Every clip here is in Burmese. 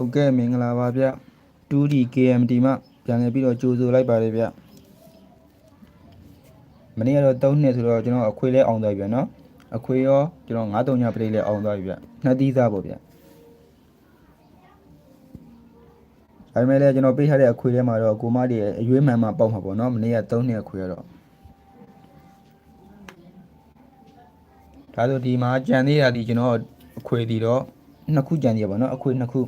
ဟုတ်ကဲ့မင်္ဂလာပါဗျ 2D KMT မှပြန်လည်ပြီးတော့ကြိုဆိုလိုက်ပါတယ်ဗျမနေ့ကတော့3နှစ်ဆိုတော့ကျွန်တော်အခွေလဲအောင်သွားပြီဗျနော်အခွေရောကျွန်တော်9-3ညပရိလဲအောင်သွားပြီဗျနှစ်သီးသားပေါ့ဗျဒါပေမဲ့လည်းကျွန်တော်ပေးထားတဲ့အခွေထဲမှာတော့ကိုမတွေအရွေးမှန်မှပေါက်မှာပေါ့နော်မနေ့က3နှစ်အခွေရတော့ဒါဆိုဒီမှာကြံသေးတာဒီကျွန်တော်အခွေဒီတော့နှစ်ခုကြံသေးရပါတော့အခွေနှစ်ခု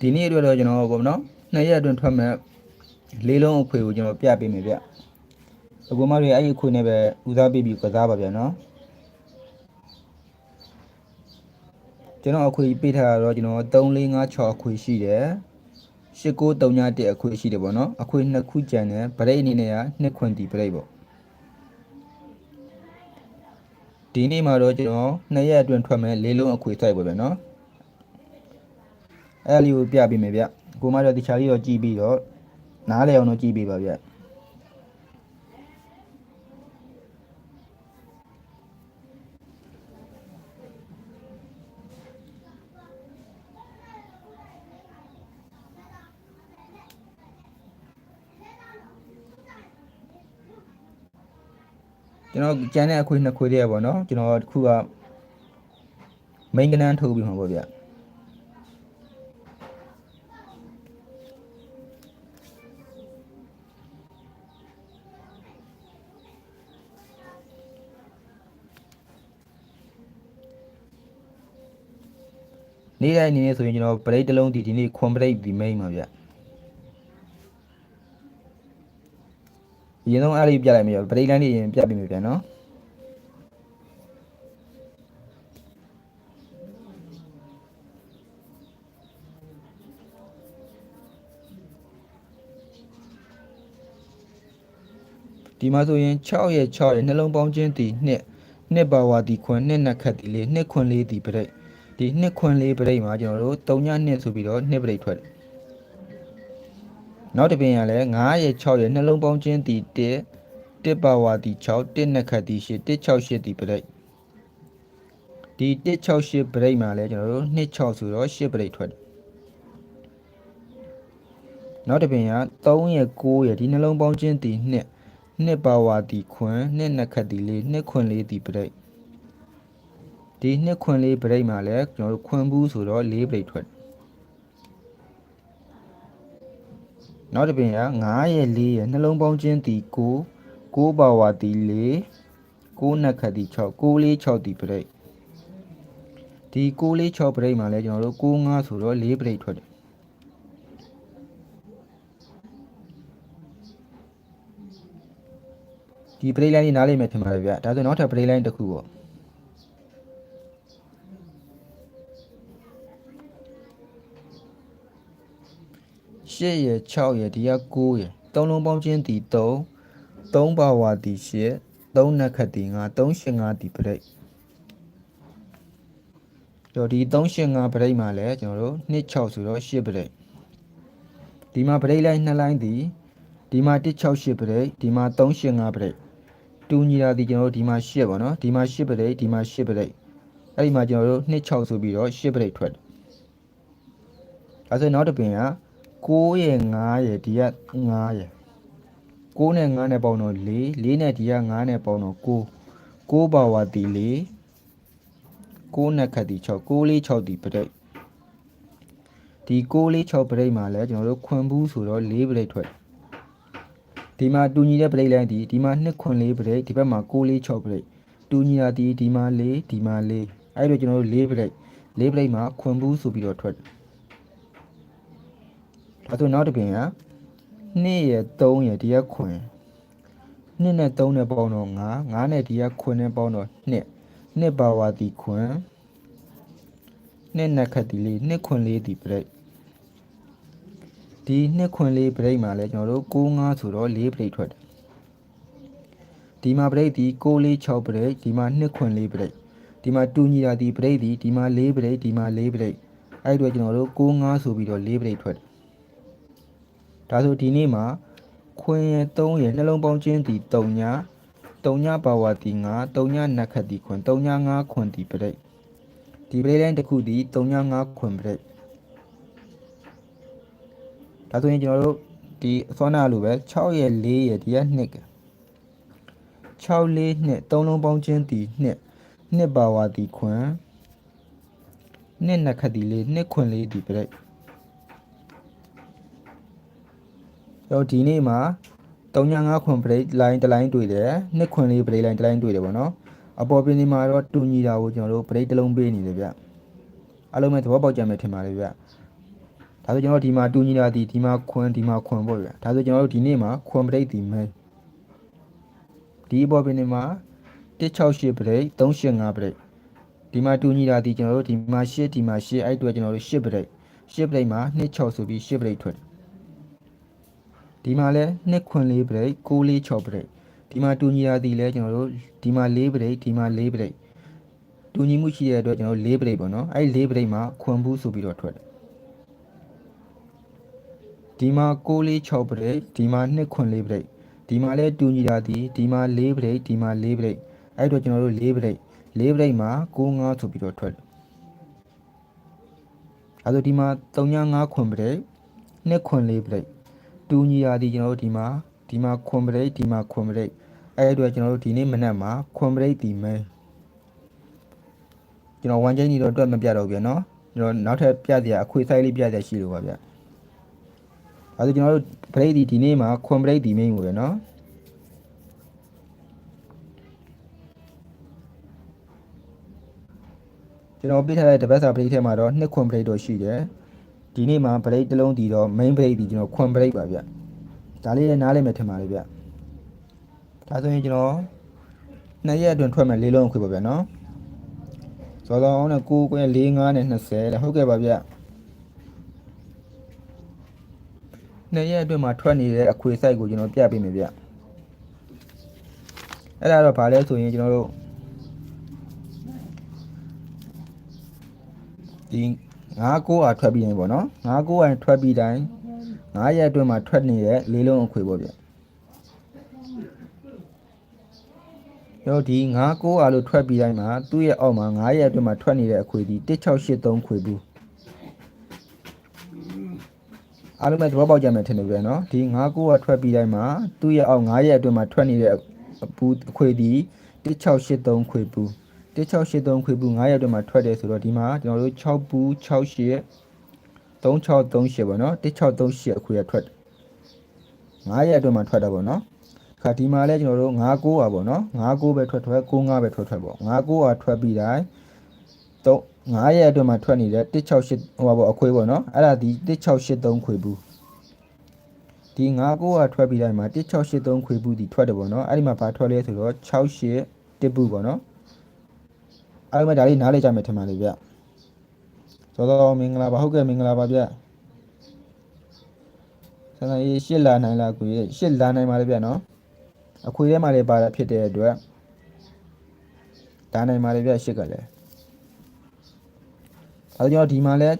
ဒီနေ့အတွက်တော့ကျွန်တော်ပေါ့နော်နှစ်ရက်အတွင်းထွက်မဲ့လေးလုံးအခွေကိုကျွန်တော်ပြပေးမယ်ဗျအကူမတွေအဲ့ဒီအခွေနဲ့ပဲဦးစားပေးပြီးကစားပါဗျနော်ကျွန်တော်အခွေပေးထားတာတော့ကျွန်တော်3 4 5 6အခွေရှိတယ်8 9 3ည1အခွေရှိတယ်ပေါ့နော်အခွေနှစ်ခုကျန်တယ်ဗရိတ်အနေနဲ့ကနှစ်ခွင်တီဗရိတ်ပေါ့ဒီနေ့မှာတော့ကျွန်တော်နှစ်ရက်အတွင်းထွက်မဲ့လေးလုံးအခွေစိုက်ပါဗျနော် အဲ့လေးကိုပြပေးမယ်ဗျကိုမတော့တခြားလေးတော့ကြည့်ပြီးတော့နားလေအောင်တော့ကြည့်ပေးပါဗျကျွန်တော်ကျန်တဲ့အခွေနှစ်ခွေတည်းပေါ့နော်ကျွန်တော်တစ်ခုကမိန်ကနန်းထုတ်ပြီးမှာပေါ့ဗျ နေ့တိုင်းအနေနဲ့ဆိုရင်ကျွန်တော်ပရိတ်တစ်လုံးဒီဒီနေ့ခွန်ပရိတ်ဒီမိန်ပါဗျအရင်ဆုံးအားလေးပြလိုက်မယ်ပရိတ်လိုင်းလေးရင်ပြပေးမယ်ဗျနော်ဒီမှာဆိုရင်6ရဲ့6ရဲ့နှလုံးပေါင်းခြင်းတီနှစ်နှစ်ပါဝါတီခွန်နှစ်နှစ်ခတ်တီလေးနှစ်ခွန်လေးတီပရိတ် ဒီနှစ်ခွန်လေးပရိတ်မှာကျွန်တော်တို့3ညနှစ်ဆိုပြီးတော့နှစ်ပရိတ်ထွက်တယ်နောက်တစ်ပင်ကလည်း9ရဲ့6ရဲ့နှလုံးပေါင်းခြင်းတီ1 1ပါဝါတီ6 1နှစ်ခတ်တီ8 168တီပရိတ်ဒီ168ပရိတ်မှာလည်းကျွန်တော်တို့2 6ဆိုတော့8ပရိတ်ထွက်တယ်နောက်တစ်ပင်က3ရဲ့9ရဲ့ဒီနှလုံးပေါင်းခြင်းတီ2 2ပါဝါတီခွန်2နှစ်ခတ်တီလေး2ခွန်လေးတီပရိတ် ဒီနှစ်ခွင်လေးဗရိတ်မှာလည်းကျွန်တော်တို့ခွင်ဘူးဆိုတော့၄ဗရိတ်ထွက်တယ်နောက်တစ်ပင်က9ရဲ့4ရဲ့နှလုံးပေါင်းခြင်းတီ9 9ပါဝါတီ4 9နှစ်ခတ်တီ6 9လေး6တီဗရိတ်ဒီ9လေး6ဗရိတ်မှာလည်းကျွန်တော်တို့9 5ဆိုတော့4ဗရိတ်ထွက်တယ်ဒီဗရိတ်လိုင်းလေးနားလေးမယ်ထင်ပါတယ်ဗျဒါဆိုနောက်ထပ်ဗရိတ်လိုင်းတစ်ခုပေါ့ 8ရယ်6ရယ်ဒီက9ရယ်သုံးလုံးပေါင်းချင်းတီ3 3ပါဝါတီ8 3နက်ခတ်တီ9 385တီပရိတ်တော့ဒီ385ပရိတ်မှာလဲကျွန်တော်တို့26ဆိုတော့8ပရိတ်ဒီမှာပရိတ်လိုက်2လိုင်းတီဒီမှာ168ပရိတ်ဒီမှာ385ပရိတ်တူညီတာဒီကျွန်တော်တို့ဒီမှာ8ပေါ့နော်ဒီမှာ8ပရိတ်ဒီမှာ8ပရိတ်အဲ့ဒီမှာကျွန်တော်တို့26ဆိုပြီးတော့8ပရိတ်ထွက်တယ်အဲဆိုနောက်တစ်ပင်က 6ရဲ့9ရဲ့ဒီက9ရဲ့6နဲ့9နဲ့ပေါင်းတော့4 4နဲ့ဒီက9နဲ့ပေါင်းတော့9 9ပါဝါတီ4 9နဲ့ခတ်တီ6 9လေး6တီပရိတ်ဒီ6လေး6ပရိတ်မှာလဲကျွန်တော်တို့ခွန်ဘူးဆိုတော့4ပရိတ်ထွက်ဒီမှာတူညီတဲ့ပရိတ်လိုင်းဒီဒီမှာ2ခွန်4ပရိတ်ဒီဘက်မှာ6လေး6ပရိတ်တူညီတာဒီဒီမှာ4ဒီမှာ4အဲ့တော့ကျွန်တော်တို့4ပရိတ်4ပရိတ်မှာခွန်ဘူးဆိုပြီးတော့ထွက်တယ် အဲ့တော့နောက်တစ်ပင်က2ရယ်3ရယ်ဒီကခွင်2နဲ့3နဲ့ပေါင်းတော့9 9နဲ့ဒီကခွင်နဲ့ပေါင်းတော့2 2ပါဝါတီခွင်2နဲ့ခတ်တီလေး2ခွင်လေးတီပြိတ်ဒီ2ခွင်လေးပြိတ်မှာလဲကျွန်တော်တို့6 5ဆိုတော့4ပြိတ်ထွက်တယ်ဒီမှာပြိတ်ဒီ6 4 6ပြိတ်ဒီမှာ2ခွင်လေးပြိတ်ဒီမှာတူညီတာဒီပြိတ်ဒီဒီမှာ4ပြိတ်ဒီမှာ4ပြိတ်အဲ့ဒီတော့ကျွန်တော်တို့6 5ဆိုပြီးတော့4ပြိတ်ထွက်တယ် ဒါဆိုဒီနေ့မှာခွင်ရ3ရနှလုံးပေါင်းချင်းတီ3ည3ညပါဝါတီ9 3ညနက်ခတ်တီခွင်3ည5ခွင်တီပရိတ်ဒီပရိတ်တိုင်းတစ်ခုတီ3ည5ခွင်ပရိတ်ဒါဆိုရင်ကျွန်တော်တို့ဒီအစောနာလိုပဲ6ရ4ရဒီက2က6 4နှစ်3လုံးပေါင်းချင်းတီ2နှစ်ပါဝါတီခွင်နှစ်နက်ခတ်တီလေးနှစ်ခွင်လေးတီပရိတ် တော့ဒီနေ့မှာ395ခွန် break line တစ် line တွေ့တယ်2ခွန်လေး break line တစ် line တွေ့တယ်ဗောနော်အပေါ်ပြင်ဒီမှာတော့တူညီတာကိုကျွန်တော်တို့ break တစ်လုံးပေးနေတယ်ဗျအားလုံးပဲသဘောပေါက်ကြမယ်ထင်ပါတယ်ဗျဒါဆိုကျွန်တော်တို့ဒီမှာတူညီတာဒီဒီမှာခွန်ဒီမှာခွန်ပေါ့ဗျဒါဆိုကျွန်တော်တို့ဒီနေ့မှာခွန် break ဒီမဲဒီအပေါ်ပြင်ဒီမှာ168 break 385 break ဒီမှာတူညီတာဒီကျွန်တော်တို့ဒီမှာ8ဒီမှာ8အဲ့အတွက်ကျွန်တော်တို့8 break 8 break မှာ26ဆိုပြီး8 break ထွက်တယ် ဒီမှာလဲ2ခွန်4 break 6 4 6 break ဒီမှာတူညီတာဒီလဲကျွန်တော်တို့ဒီမှာ4 break ဒီမှာ4 break တူညီမှုရှိတဲ့အတွက်ကျွန်တော်တို့4 break ပေါ့နော်အဲ့4 break မှာခွန်ဘူးဆိုပြီးတော့ထွက်တယ်ဒီမှာ6 4 6 break ဒီမှာ2ခွန်4 break ဒီမှာလဲတူညီတာဒီဒီမှာ4 break ဒီမှာ4 break အဲ့အတွက်ကျွန်တော်တို့4 break 4 break မှာ9 5ဆိုပြီးတော့ထွက်တယ်အဲ့တော့ဒီမှာ3 5ခွန် break 2ခွန်4 break တူညီရာဒီကျွန်တော်တို့ဒီမှာဒီမှာခွန်ပရိတ်ဒီမှာခွန်ပရိတ်အဲ့ဒီအတွက်ကျွန်တော်တို့ဒီနေ့မနက်မှာခွန်ပရိတ်ဒီမဲကျွန်တော်ဝမ်ချင်းကြီးတော့တွက်မပြတော့ဘူးဗျာနော်ကျွန်တော်နောက်ထပ်ပြစရာအခွေဆိုင်လေးပြစရာရှိလို့ပါဗျာအဲဒါကျွန်တော်တို့ပရိတ်ဒီဒီနေ့မှာခွန်ပရိတ်ဒီမင်းကိုပဲနော်ကျွန်တော်ပြထားတဲ့တပတ်စာပရိတ်ထဲမှာတော့နှစ်ခွန်ပရိတ်တော့ရှိတယ် ဒီနေ့မှာ break တစ်လုံးတည်တော့ main break ဒီကျွန်တော်ခွန် break ပါဗျဒါလေးလည်းနားလည်မယ်ထင်ပါတယ်ဗျဒါဆိုရင်ကျွန်တော်နှစ်ရက်အတွင်းထွက်မယ်လေးလုံးခွေပါဗျနော်စောစောအောင်နဲ့9ခွဲ4 5နဲ့20တဲ့ဟုတ်ကဲ့ပါဗျနှစ်ရက်အတွင်းမှာထွက်နေတဲ့အခွေ site ကိုကျွန်တော်ပြပေးမယ်ဗျအဲ့ဒါတော့ဗာလဲဆိုရင်ကျွန်တော်တို့ဒီ ငါးကိုအားထွက်ပြီးရင်ပေါ့နော်ငါးကိုအားထွက်ပြီးတိုင်းငါးရက်အတွင်းမှာထွက်နေတဲ့လေးလုံးအခွေပေါ့ဗျတော့ဒီငါးကိုအားလို့ထွက်ပြီးတိုင်းမှာသူ့ရဲ့အောက်မှာငါးရက်အတွင်းမှာထွက်နေတဲ့အခွေဒီ1683ခွေဘူးအားလုံးပဲသဘောပေါက်ကြမယ်ထင်တယ်ဗျာနော်ဒီငါးကိုအားထွက်ပြီးတိုင်းမှာသူ့ရဲ့အောက်ငါးရက်အတွင်းမှာထွက်နေတဲ့အပူအခွေဒီ1683ခွေဘူး 1683ခွေဘူး9ရက်အတွက်မှာထွက်တယ်ဆိုတော့ဒီမှာကျွန်တော်တို့6ဘူး6ရက်3638ပေါ့နော်1638အခွေရထွက်9ရက်အတွက်မှာထွက်တာပေါ့နော်ခါဒီမှာလဲကျွန်တော်တို့59ပါပေါ့နော်59ပဲထွက်ထွက်65ပဲထွက်ထွက်ပေါ့59ဟာထွက်ပြီးတိုင်း3 9ရက်အတွက်မှာထွက်နေတဲ့168ဟိုပါပေါ့အခွေပေါ့နော်အဲ့ဒါဒီ1683ခွေဘူးဒီ59ဟာထွက်ပြီးတိုင်းမှာ1683ခွေဘူးဒီထွက်တယ်ပေါ့နော်အဲ့ဒီမှာဘာထွက်လဲဆိုတော့68တစ်ဘူးပေါ့နော် အားလုံးပဲဒါလေးနားလေကြမယ်ထင်ပါလေဗျသောတော်မင်္ဂလာပါဟုတ်ကဲ့မင်္ဂလာပါဗျဆန္ဒရေးရှစ်လာနိုင်လားကိုကြီးရှစ်လာနိုင်ပါလေဗျနော်အခွေထဲမှာလည်းပါတာဖြစ်တဲ့အတွက်ဒါနိုင်ပါလေဗျရှစ်ကလည်းအဲဒါကြောင့်ဒီမှာလဲ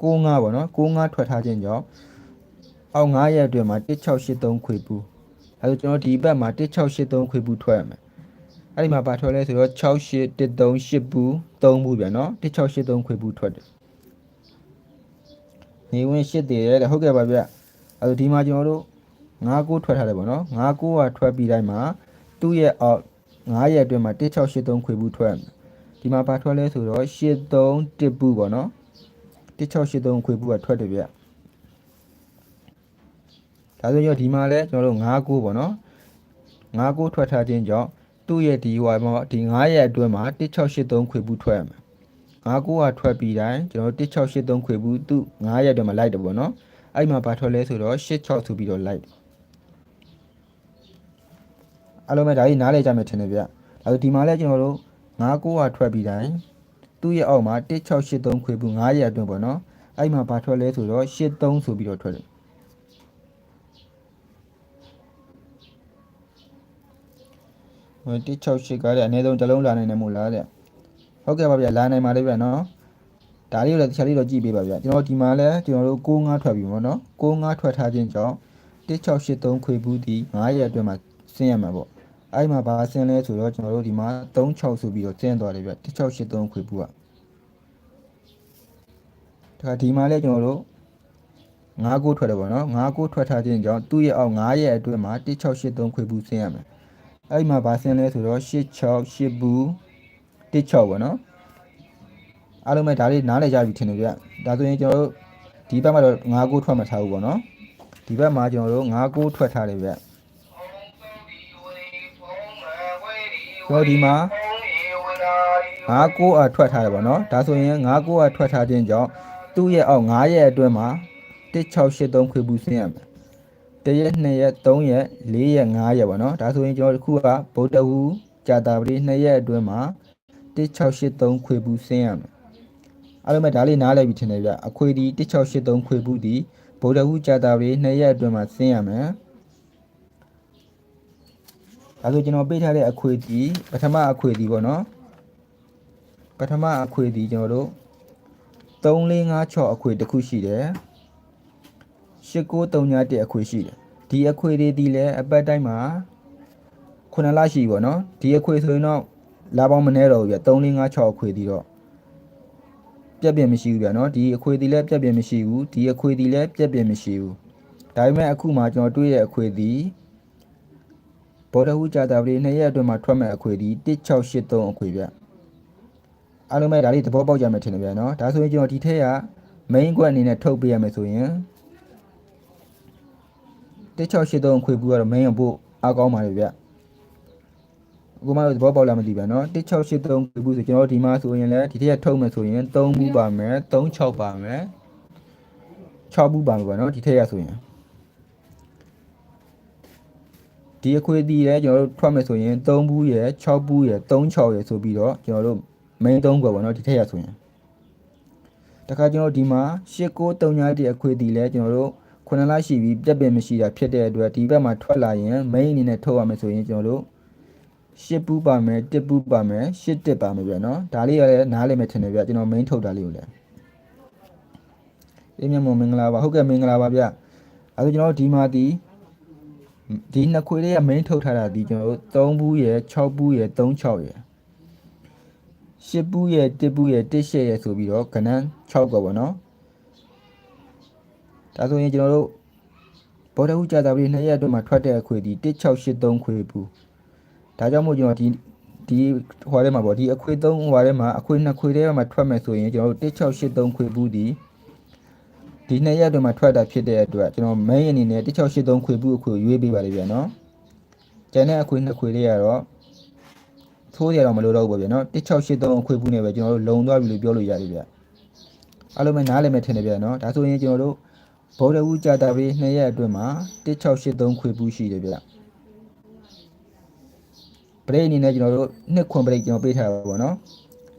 65ပေါ့နော်65ထွက်ထားခြင်းကြောင့်အောက်9ရက်အတွင်းမှာ1683ခွေပူအဲဒါကျွန်တော်ဒီဘက်မှာ1683ခွေပူထွက်ရမယ် အဲ့ဒီမှာပါထွက်လဲဆိုတော့6813ဘူး3ဘူးဗျာနော်1683ခွေဘူးထွက်တယ်နေဝင်8တည်ရဲတဲ့ဟုတ်ကဲ့ပါဗျအဲ့ဒီမှာကျွန်တော်တို့9ကိုထွက်ထားတယ်ပေါ့နော်9ကိုကထွက်ပြီးတိုင်းမှာသူ့ရဲ့အောက်9ရက်အတွင်းမှာ1683ခွေဘူးထွက်ဒီမှာပါထွက်လဲဆိုတော့83တစ်ဘူးပေါ့နော်1683ခွေဘူးကထွက်တယ်ဗျဒါဆိုရင်ဒီမှာလဲကျွန်တော်တို့9ကိုပေါ့နော်9ကိုထွက်ထားခြင်းကြောင့် သူ့ရဲ့ဒီဟိုမှာဒီ9ရက်အတွင်းမှာ1683ခွေဘူးထွက်ရမယ်။9ကိုကထွက်ပြီးတိုင်းကျွန်တော်1683ခွေဘူးသူ့9ရက်အတွင်းမှာလိုက်တယ်ပေါ့နော်။အဲ့မှာဘာထွက်လဲဆိုတော့86ဆိုပြီးတော့လိုက်အားလုံးပဲဒါကြီးနားလဲကြမယ်ထင်တယ်ဗျဒါဆိုဒီမှာလဲကျွန်တော်တို့99ကထွက်ပြီးတိုင်းသူ့ရဲ့အောက်မှာ1683ခွေဘူး9ရက်အတွင်းပေါ့နော်အဲ့မှာဘာထွက်လဲဆိုတော့83ဆိုပြီးတော့ထွက်တယ် 168ကားတဲ့အနည်းဆုံးတစ်လုံးလာနိုင်တယ်မို့လားတဲ့ဟုတ်ကဲ့ပါဗျာလာနိုင်ပါလေဗျာနော်ဒါလေးကိုလည်းတစ်ချက်လေးတော့ကြည့်ပေးပါဗျာကျွန်တော်ဒီမှာလဲကျွန်တော်တို့65ထွက်ပြီပေါ့နော်65ထွက်ထားခြင်းကြောင့်1683ခွေဘူးဒီ9ရက်အတွင်းမှာဆင်းရမှာပေါ့အဲ့မှာဘာဆင်းလဲဆိုတော့ကျွန်တော်တို့ဒီမှာ36ဆိုပြီးတော့ဆင်းသွားတယ်ဗျ1683ခွေဘူးကဒါဒီမှာလဲကျွန်တော်တို့9ကိုထွက်တယ်ပေါ့နော်9ကိုထွက်ထားခြင်းကြောင့်သူ့ရဲ့အောက်9ရက်အတွင်းမှာ1683ခွေဘူးဆင်းရမယ် အဲ့ဒီမှာဘာဆင်းလဲဆိုတော့86 8ဘူး16ပေါ့နော်အားလုံးပဲဒါလေးနားလည်ကြပြီထင်တယ်ဗျဒါဆိုရင်ကျွန်တော်တို့ဒီဘက်မှာတော့9ကိုထွက်မှထားဘူးပေါ့နော်ဒီဘက်မှာကျွန်တော်တို့9ကိုထွက်ထားတယ်ဗျကျွန်တော်ဒီမှာ9ကိုအထွက်ထားတယ်ပေါ့နော်ဒါဆိုရင်9ကိုအထွက်ထားခြင်းကြောင့်သူ့ရဲ့အောက်9ရက်အတွင်းမှာ1683ခွေဘူးဆင်းရမယ် တရက်2ရက်3ရက်4ရက်5ရက်ပေါ့နော်ဒါဆိုရင်ကျွန်တော်တို့ခုကဗုဒ္ဓဟူးကြာတာပတိ2ရက်အတွင်းမှာ1683ခွေဘူးဆင်းရမယ်အားလုံးပဲဒါလေးနားလည်ပြီထင်တယ်ဗျအခွေဒီ1683ခွေဘူးဒီဗုဒ္ဓဟူးကြာတာပတိ2ရက်အတွင်းမှာဆင်းရမယ်ဒါဆိုကျွန်တော်ပေးထားတဲ့အခွေဒီပထမအခွေဒီပေါ့နော်ပထမအခွေဒီကျွန်တော်တို့3456အခွေတစ်ခုရှိတယ် 8931အခွေရှိတယ်ဒီအခွေတွေဒီလည်းအပတ်တိုင်းမှာခုနလရှိပြီပေါ့နော်ဒီအခွေဆိုရင်တော့လာပေါင်းမနေတော့ဘူးပြ3456အခွေဒီတော့ပြက်ပြက်မရှိဘူးဗျာနော်ဒီအခွေဒီလည်းပြက်ပြက်မရှိဘူးဒီအခွေဒီလည်းပြက်ပြက်မရှိဘူးဒါပေမဲ့အခုမှကျွန်တော်တွေးတဲ့အခွေဒီဘော်ဒဟူကြာတာပလေးနှစ်ရက်အတွင်းမှာထွက်မဲ့အခွေဒီ1683အခွေဗျအားလုံးပဲဒါလေးသဘောပေါက်ကြမယ်ထင်တယ်ဗျာနော်ဒါဆိုရင်ကျွန်တော်ဒီထက်က main ကွက်အနေနဲ့ထုတ်ပေးရမယ်ဆိုရင် 1683ခွေဘူးကတော့ main အဖို့အားကောင်းပါလေဗျအခုမှသဘောပေါက်လာမသိပါနော်1683ခွေဘူးဆိုကျွန်တော်ဒီမှာဆိုရင်လည်းဒီထက်ထုတ်မယ်ဆိုရင်3ဘူးပါမယ်36ပါမယ်6ဘူးပါမယ်ပေါ့နော်ဒီထက်ရဆိုရင်ဒီအခွေဒီလည်းကျွန်တော်တို့ထွက်မယ်ဆိုရင်3ဘူးရယ်6ဘူးရယ်36ရယ်ဆိုပြီးတော့ကျွန်တော်တို့ main 3ကွက်ပေါ့နော်ဒီထက်ရဆိုရင်တခါကျွန်တော်ဒီမှာ8939အခွေဒီလည်းကျွန်တော်တို့ ခုနလရှိပြီးပြက်ပင်မရှိတာဖြစ်တဲ့အတွက်ဒီဘက်မှာထွက်လာရင် main အနေနဲ့ထုတ်ရမယ်ဆိုရင်ကျွန်တော်တို့ရှစ်ပူးပါမယ်တစ်ပူးပါမယ်ရှစ်တစ်ပါမယ်ဗျာနော်ဒါလေးရလည်းနားလည်မယ်ထင်တယ်ဗျကျွန်တော် main ထုတ်တာလေးကိုလည်းအေးမြတ်မမင်္ဂလာပါဟုတ်ကဲ့မင်္ဂလာပါဗျအဲဒါကျွန်တော်တို့ဒီမှာဒီဒီနှစ်ခွေလေးက main ထုတ်ထားတာဒီကျွန်တော်တို့3ဘူးရယ်6ဘူးရယ်36ရယ်ရှစ်ဘူးရယ်တစ်ဘူးရယ်တစ်ရှစ်ရယ်ဆိုပြီးတော့ကဏ္ဍ6ကပေါ့နော် ဒါဆိုရင်ကျွန်တော်တို့ဘော်ဒဟူကြာတာပြီးနှစ်ရက်အတွင်းမှာထွက်တဲ့အခွေဒီ1683ခွေဘူးဒါကြောင့်မို့ကျွန်တော်ဒီဒီဟိုထဲမှာပေါ့ဒီအခွေ3ဟိုထဲမှာအခွေ2ခွေထဲမှာထွက်မယ်ဆိုရင်ကျွန်တော်တို့1683ခွေဘူးဒီဒီနှစ်ရက်အတွင်းမှာထွက်တာဖြစ်တဲ့အတွက်ကျွန်တော် main အနေနဲ့1683ခွေဘူးအခွေရွေးပေးပါလိမ့်ဗျာနော်ကျန်တဲ့အခွေ2ခွေလေးကတော့သိုးရတော့မလို့တော့ဘူးဗျာနော်1683အခွေဘူးနဲ့ပဲကျွန်တော်တို့လုံသွားပြီလို့ပြောလို့ရတယ်ဗျအားလုံးပဲနားလည်မယ်ထင်တယ်ဗျာနော်ဒါဆိုရင်ကျွန်တော်တို့ ဗုဒ္ဓဝူကြာတာပြီး2ရက်အတွင်းမှာ1683ခွေဘူးရှိတယ်ဗျဘရိတ်အနေနဲ့ကျွန်တော်တို့နှစ်ခွန်ဘရိတ်ကျွန်တော်ပေးထားတာပေါ့နော်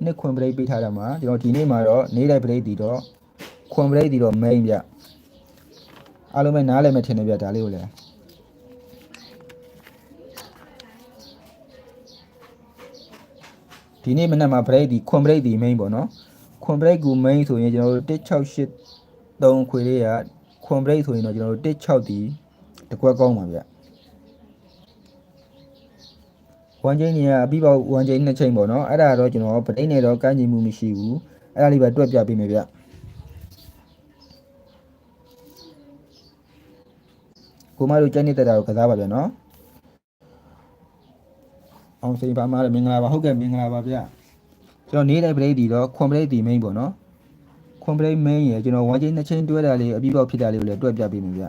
နှစ်ခွန်ဘရိတ်ပေးထားတာမှာကျွန်တော်ဒီနေ့မှာတော့နေ့တိုင်းဘရိတ်တီတော့ခွန်ဘရိတ်တီတော့ main ဗျအားလုံးပဲနားလည်မယ်ထင်တယ်ဗျဒါလေးကိုလည်းဒီနေ့မနက်မှာ break ဒီခွန် break ဒီ main ပေါ့နော်ခွန် break ကို main ဆိုရင်ကျွန်တော်တို့168 3ခွေလေးက ခွန် break ဆိုရင်တော့ကျွန်တော်တို့16ဒီတကွက်ကောင်းပါဗျ1ချိန်ကြီးကအပြီးပေါက်1ချိန်2ချိန်ပေါ့နော်အဲ့ဒါတော့ကျွန်တော် break နဲ့တော့ကန့်ညီမှုမရှိဘူးအဲ့ဒါလေးပဲတွက်ပြပေးမယ်ဗျကိုမတို့ကြိုက်နေတဲ့တာကိုကစားပါဗျနော်အောင်စိန်ပါမှာမင်္ဂလာပါဟုတ်ကဲ့မင်္ဂလာပါဗျကျွန်တော်နေ့တိုင်း break ဒီတော့ခွန် break ဒီ main ပေါ့နော်ခွန် break main ရယ်ကျွန်တော်1ချိန်2ချိန်တွဲတာလေးအပြီးပေါက်ဖြစ်တာလေးကိုလည်းတွက်ပြပေးမယ်ဗျ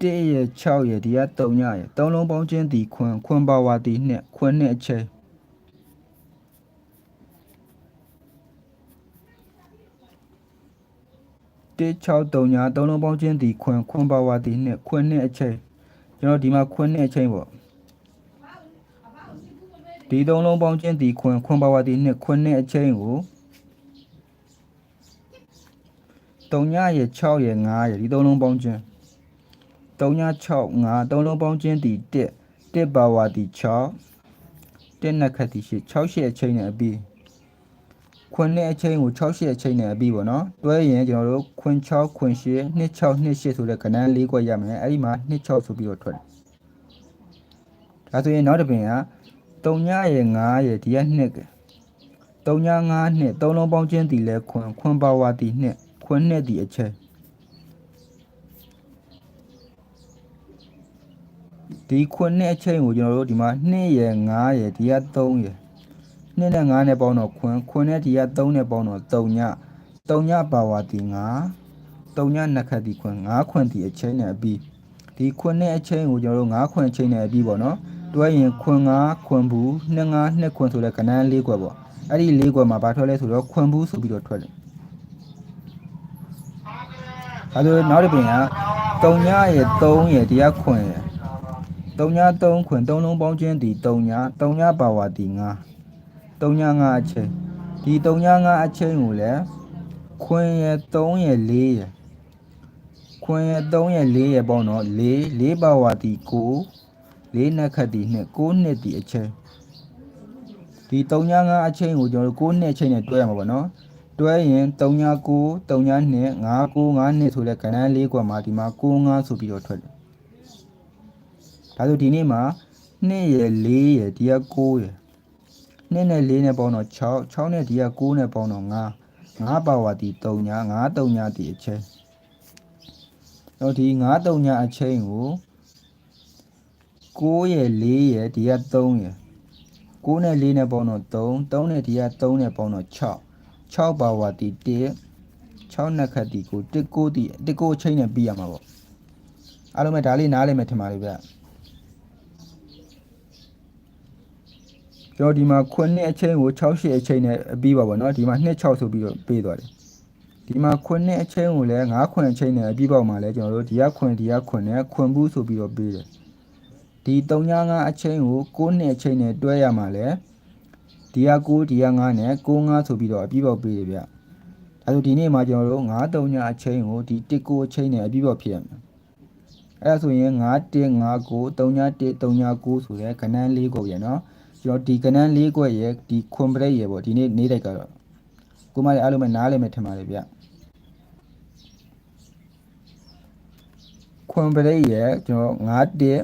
1ရဲ့6ရဲ့ဒီက3ညရဲ့သုံးလုံးပေါင်းချင်းဒီခွန်းခွန်းပါဝါဒီနှစ်ခွန်းနှစ်အချိန်163ညသုံးလုံးပေါင်းချင်းဒီခွန်းခွန်းပါဝါဒီနှစ်ခွန်းနှစ်အချိန်ကျွန်တော်ဒီမှာခွန်းနှစ်အချိန်ပေါ့ဒီသုံးလုံးပေါင်းချင်းဒီခွန်းခွန်းပါဝါဒီနှစ်ခွန်းနှစ်အချိန်ကို3ညရဲ့6ရဲ့9ရဲ့ဒီသုံးလုံးပေါင်းချင်း 3ည6 5သုံးလုံးပေါင်းချင်းဒီ1 1ပါဝါဒီ6 1နှစ်ခတ်ဒီ8 6ရှစ်အချိန်နဲ့အပြီးခွန်းနဲ့အချိန်ကို6ရှစ်အချိန်နဲ့အပြီးပေါ့နော်တွဲရင်ကျွန်တော်တို့ခွန်း6ခွန်း8 2 6 2 8ဆိုတဲ့ကဏ္ဍ၄ခွက်ရမယ်အဲ့ဒီမှာ2 6ဆိုပြီးတော့ထွက်တယ်ဒါဆိုရင်နောက်တစ်ပင်က3ညရဲ့9ရဲ့ဒီက2က3ည9နှစ်သုံးလုံးပေါင်းချင်းဒီလဲခွန်းခွန်းပါဝါဒီ2ခွန်းနဲ့ဒီအချိန် ဒီခွန်းနဲ့အချိန်ကိုကျွန်တော်တို့ဒီမှာ2ရယ်5ရယ်ဒီက3ရယ်2နဲ့5နဲ့ပေါင်းတော့ခွန်းခွန်းနဲ့ဒီက3နဲ့ပေါင်းတော့3ည3ညပါဝါဒီ5 3ညနှစ်ခတ်ဒီခွန်း5ခွန်းဒီအချိန်နဲ့အပြီးဒီခွန်းနဲ့အချိန်ကိုကျွန်တော်တို့5ခွန်းအချိန်နဲ့အပြီးပေါ့နော်တွဲရင်ခွန်း5ခွန်းဘူး2 5 2ခွန်းဆိုတဲ့ကဏ္ဍ၄ခွက်ပေါ့အဲ့ဒီ၄ခွက်မှာဘာထွက်လဲဆိုတော့ခွန်းဘူးဆိုပြီးတော့ထွက်တယ်အဲဒါနောက်တစ်ပင်က3ညရယ်3ရယ်ဒီကခွန်းရယ် 3ည3ခွင်3လုံးပေါင်းချင်းဒီ3ည3ညပါဝါဒီ9 3ည9အချိန်ဒီ3ည9အချိန်ကိုလည်းခွင်ရ3ရ4ရခွင်ရ3ရ4ရပေါင်းတော့4 4ပါဝါဒီ9 4နှစ်ခတ်ဒီနှစ်9နှစ်ဒီအချိန်ဒီ3ည9အချိန်ကိုကျွန်တော်တို့9နှစ်အချိန်နဲ့တွဲရမှာပေါ့နော်တွဲရင်3ည9 3ည2 5 9 5နှစ်ဆိုတဲ့ကဏ္ဍ၄ကွက်မှာဒီမှာ9 5ဆိုပြီးတော့ထွက်တယ် ဒါဆိုဒီနေ့မှာ2ရယ်4ရယ်ဒီက9ရယ်2နဲ့4နဲ့ပေါင်းတော့6 6နဲ့ဒီက9နဲ့ပေါင်းတော့9 9ပါဝါဒီ3ညာ9 3ညာဒီအချိန်တော့ဒီ9 3ညာအချိန်ကို9ရယ်4ရယ်ဒီက3ရယ်9နဲ့4နဲ့ပေါင်းတော့3 3နဲ့ဒီက3နဲ့ပေါင်းတော့6 6ပါဝါဒီ1 6နှစ်ခတ်ဒီကို1 9ဒီ1 9အချိန်နဲ့ပြီးရမှာပေါ့အားလုံးပဲဒါလေးနားလည်မယ်ထင်ပါလိမ့်ဗျ ကျွန်တော်ဒီမှာ9အချိန်ကို68အချိန်နဲ့ပြီးပါပေါ့နော်ဒီမှာ26ဆိုပြီးတော့ပေးသွားတယ်ဒီမှာ9အချိန်ကိုလည်း9ခွင်အချိန်နဲ့ပြီးပေါ့မှာလဲကျွန်တော်တို့ဒီကခွင်ဒီကခွင်နဲ့ခွင်ဘူးဆိုပြီးတော့ပေးတယ်ဒီ35အချိန်ကို9နှစ်အချိန်နဲ့တွဲရမှာလဲဒီက9ဒီက9နဲ့95ဆိုပြီးတော့အပြီးပေါ့ပေးတယ်ဗျအဲဆိုဒီနေ့မှာကျွန်တော်တို့9 3အချိန်ကိုဒီ19အချိန်နဲ့အပြီးပေါ့ဖြစ်ရမှာအဲ့ဒါဆိုရင်9 1 9 9 3 1 3 9 9ဆိုတဲ့ကဏ္ဍလေးကိုပြန်နော် ကျွန်တော်ဒီကနန်း၄ခွက်ရဲ့ဒီခွန်ပရိတ်ရဲ့ပေါ့ဒီနေ့နေ့တိုက်ကတော့ကိုမလေးအားလုံးပဲနားလည်မယ်ထင်ပါတယ်ဗျခွန်ပရိတ်ရဲ့ကျွန်တော်9တက်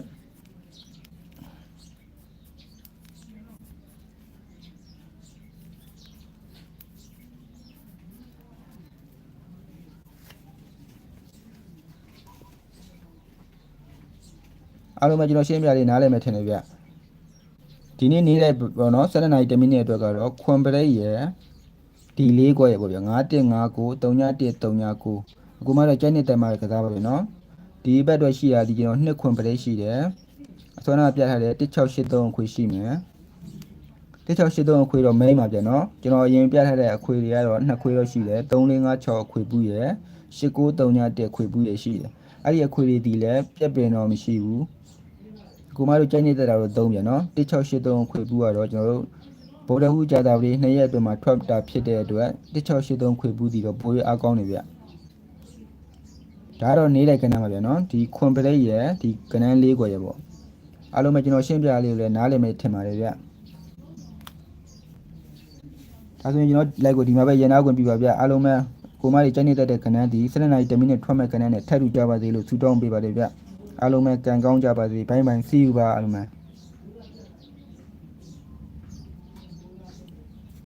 အားလုံးပဲကျွန်တော်ရှင်းပြလေးနားလည်မယ်ထင်တယ်ဗျ ဒီနေ့နေ့လိုက်ပေါ့နော်7နာရီ10မိနစ်အတွက်ကတော့ခွန်ပရိတ်ရယ်ဒီလေးခွက်ရယ်ပေါ့ဗျာ9159 3139အခုမှတော့ကျိုင်းနေတက်မှာကစားပါပဲနော်ဒီဘက်အတွက်ရှိရဒီကျွန်တော်နှစ်ခွန်ပရိတ်ရှိတယ်အစောနာပြထားတဲ့1683အခွေရှိမယ်1683အခွေတော့ main ပါဗျာနော်ကျွန်တော်အရင်ပြထားတဲ့အခွေတွေကတော့နှစ်ခွေတော့ရှိတယ်3456အခွေပူးရယ်8931အခွေပူးရယ်ရှိတယ်အဲ့ဒီအခွေတွေဒီလည်းပြက်ပင်တော့မရှိဘူး ကိုမတို့ကြိုက်နေတဲ့တာတော့သုံးပြန်နော်1683ခွေပူးကတော့ကျွန်တော်တို့ဗုဒ္ဓဟူးကြာတာပတိနှစ်ရက်အတွင်းမှာထွက်တာဖြစ်တဲ့အတွက်1683ခွေပူးဒီတော့ပိုရအားကောင်းနေဗျဒါတော့နေလိုက်ကဏ္ဍမှာဗျနော်ဒီခွန်ပရိတ်ရဲ့ဒီကဏ္ဍလေးခွက်ရဲ့ပေါ့အားလုံးပဲကျွန်တော်ရှင်းပြလေးကိုလည်းနားလည်မယ်ထင်ပါတယ်ဗျဒါဆိုရင်ကျွန်တော် like ကိုဒီမှာပဲရန်နာခွင့်ပြပါဗျအားလုံးပဲကိုမလေးကြိုက်နေတဲ့ကဏ္ဍဒီ7နာရီ10မိနစ်ထွက်မဲ့ကဏ္ဍနဲ့ထပ်တူကြပါသေးလို့ဆုတောင်းပေးပါတယ်ဗျ အားလုံးပဲကံကောင်းကြပါစေဘိုင်းဘိုင်း see you ပါအားလုံးပဲ